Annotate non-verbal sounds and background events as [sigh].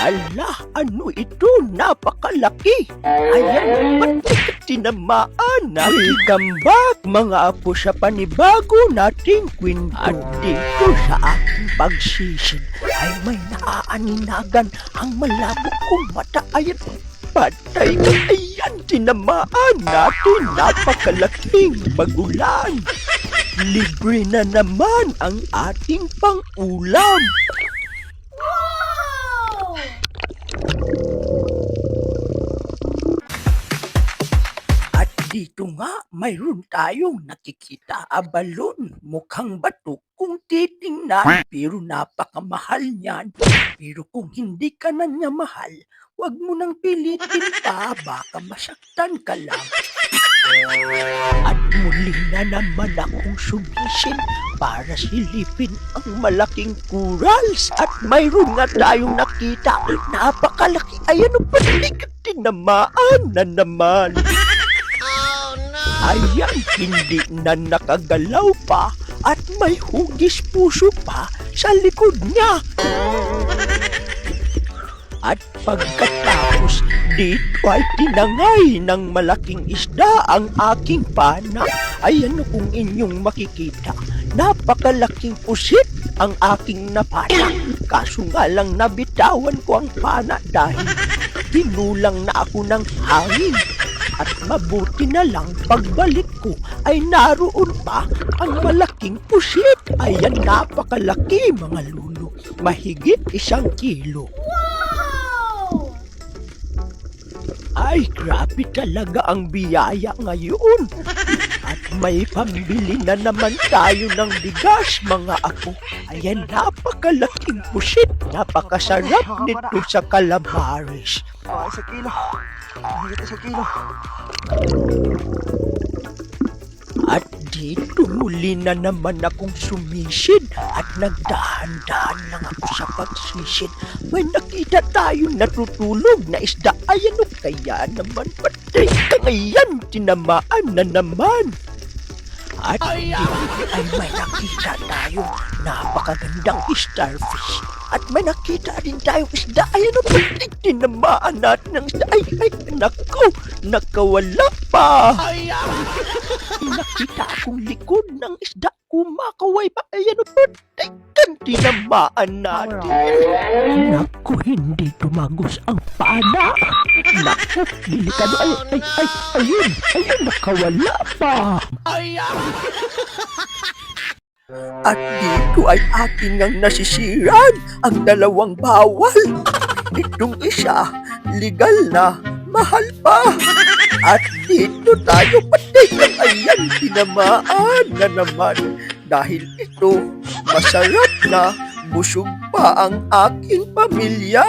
Ala, ano ito? Napakalaki. Ayan, pati ka tinamaan. Welcome back, mga apo sa panibago nating kwento. At dito sa aking pagsisid ay may naaaninagan ang malabo kong mata. Ayan, patay ka. Ayan, tinamaan natin. Napakalaking bagulan. Libre na naman ang ating pang-ulam. Dito nga, mayroon tayong nakikita abalon. Mukhang bato kung titingnan. Pero napakamahal niyan. Pero kung hindi ka na niya mahal, wag mo nang pilitin pa. Baka masaktan ka lang. At muli na naman akong sumisid para silipin ang malaking corals. At mayroon nga tayong nakita. Napakalaki. Ayan o palik tinamaan na naman. Ayan, hindi na nakagalaw pa at may hugis puso pa sa likod niya. At pagkatapos, dito ay tinangay ng malaking isda ang aking pana. Ayan kung inyong makikita, napakalaking pusit ang aking napana. Kaso nga lang nabitawan ko ang pana dahil pinulang na ako ng hangin. At mabuti na lang pagbalik ko ay naroon pa ang malaking pusit. Ayan napakalaki mga lulo. Mahigit isang kilo. Ay, grabe talaga ang biyaya ngayon. At may pambili na naman tayo ng bigas, mga apo. Ayan, napakalaking pusit. Napakasarap nito sa calamares. Ah, isa kilo. Mahigit isa kilo. At dito muli na naman akong sumisid at nagdahan-dahan lang ako sa pagsisid. May nakita tayong natutulog na isda. Ayan o kaya naman patay ka ngayon. Tinamaan na naman. At dito ay may nakita tayo napakagandang starfish. At may nakita din tayong isda. Ayan o patay. Tinamaan natin ng isda. Ay, ay, nako. Nakawala pa. [laughs] Nakita akong likod ng isda kumakaway pa. Ayan o kan tinamaan natin. Naku, hindi tumagos ang pana. Naku, delikado. Ay, ay, ay, ayun, ayun, nakawala pa. [laughs] At dito ay atin ngang nasisiran ang dalawang bawal. Itong isa, legal na, mahal pa. At dito tayo patay ng ayan, tinamaan na naman. Dahil ito, masarap na, busog pa ang aking pamilya.